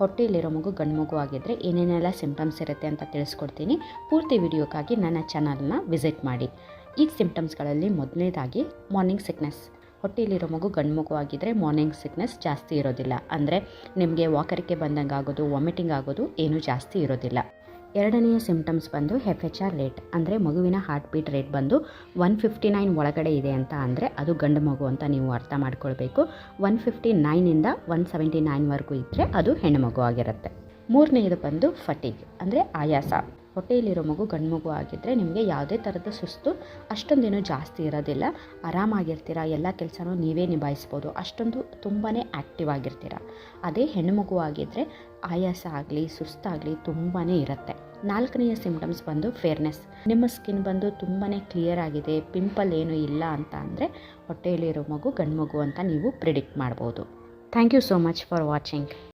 ಹೊಟ್ಟೆಯಲ್ಲಿರೋ ಮಗು ಗಂಡು ಮಗು ಆಗಿದ್ದರೆ ಏನೇನೆಲ್ಲ ಸಿಂಪ್ಟಮ್ಸ್ ಇರುತ್ತೆ ಅಂತ ತಿಳಿಸ್ಕೊಡ್ತೀನಿ. ಪೂರ್ತಿ ವಿಡಿಯೋಕ್ಕಾಗಿ ನನ್ನ ಚಾನಲ್ನ ವಿಸಿಟ್ ಮಾಡಿ. ಈ ಸಿಂಪ್ಟಮ್ಸ್ಗಳಲ್ಲಿ ಮೊದಲನೇದಾಗಿ ಮಾರ್ನಿಂಗ್ ಸಿಕ್ನೆಸ್ ಹೊಟ್ಟೆಯಲ್ಲಿರೋ ಮಗು ಗಂಡು ಮಗು ಆಗಿದ್ದರೆ ಮಾರ್ನಿಂಗ್ ಸಿಕ್ನೆಸ್ ಜಾಸ್ತಿ ಇರೋದಿಲ್ಲ. ಅಂದರೆ ನಿಮಗೆ ವಾಕರಿಕೆ ಬಂದಂಗೆ ಆಗೋದು ವಾಮಿಟಿಂಗ್ ಆಗೋದು ಏನೂ ಜಾಸ್ತಿ ಇರೋದಿಲ್ಲ. ಎರಡನೆಯ ಸಿಂಪ್ಟಮ್ಸ್ ಬಂದು ಎಫ್ ಎಚ್ ಆರ್ ರೇಟ್ ಅಂದರೆ ಮಗುವಿನ ಹಾರ್ಟ್ ಬೀಟ್ ರೇಟ್ ಬಂದು ಒನ್ ಫಿಫ್ಟಿ ನೈನ್ ಒಳಗಡೆ ಇದೆ ಅಂತ ಅಂದರೆ ಅದು ಗಂಡು ಮಗು ಅಂತ ನೀವು ಅರ್ಥ ಮಾಡ್ಕೊಳ್ಬೇಕು. ಒನ್ ಫಿಫ್ಟಿ ನೈನಿಂದ ಒನ್ ಸೆವೆಂಟಿ ನೈನ್ವರೆಗೂ ಇದ್ದರೆ ಅದು ಹೆಣ್ಣು ಮಗು ಆಗಿರುತ್ತೆ. ಮೂರನೆಯದು ಬಂದು ಫಟೀಗ್ ಅಂದರೆ ಆಯಾಸ. ಹೊಟ್ಟೆಯಲ್ಲಿರೋ ಮಗು ಗಂಡು ಮಗು ಆಗಿದ್ದರೆ ನಿಮಗೆ ಯಾವುದೇ ಥರದ ಸುಸ್ತು ಅಷ್ಟೊಂದೇನು ಜಾಸ್ತಿ ಇರೋದಿಲ್ಲ. ಆರಾಮಾಗಿರ್ತೀರ? ಎಲ್ಲ ಕೆಲಸನೂ ನೀವೇ ನಿಭಾಯಿಸ್ಬೋದು. ಅಷ್ಟೊಂದು ತುಂಬಾ ಆ್ಯಕ್ಟಿವ್ ಆಗಿರ್ತೀರ? ಅದೇ ಹೆಣ್ಣು ಮಗು ಆಗಿದ್ದರೆ ಆಯಾಸ ಆಗಲಿ, ಸುಸ್ತಾಗಲಿ ತುಂಬಾ ಇರುತ್ತೆ. ನಾಲ್ಕನೆಯ ಸಿಮ್ಟಮ್ಸ್ ಬಂದು ಫೇರ್ನೆಸ್ ನಿಮ್ಮ ಸ್ಕಿನ್ ಬಂದು ತುಂಬಾ ಕ್ಲಿಯರ್ ಆಗಿದೆ. ಪಿಂಪಲ್ ಏನೂ ಇಲ್ಲ ಅಂತ ಅಂದರೆ ಹೊಟ್ಟೆಯಲ್ಲಿರೋ ಮಗು ಗಂಡು ಮಗು ಅಂತ ನೀವು ಪ್ರಿಡಿಕ್ಟ್ ಮಾಡ್ಬೋದು. Thank you so much for watching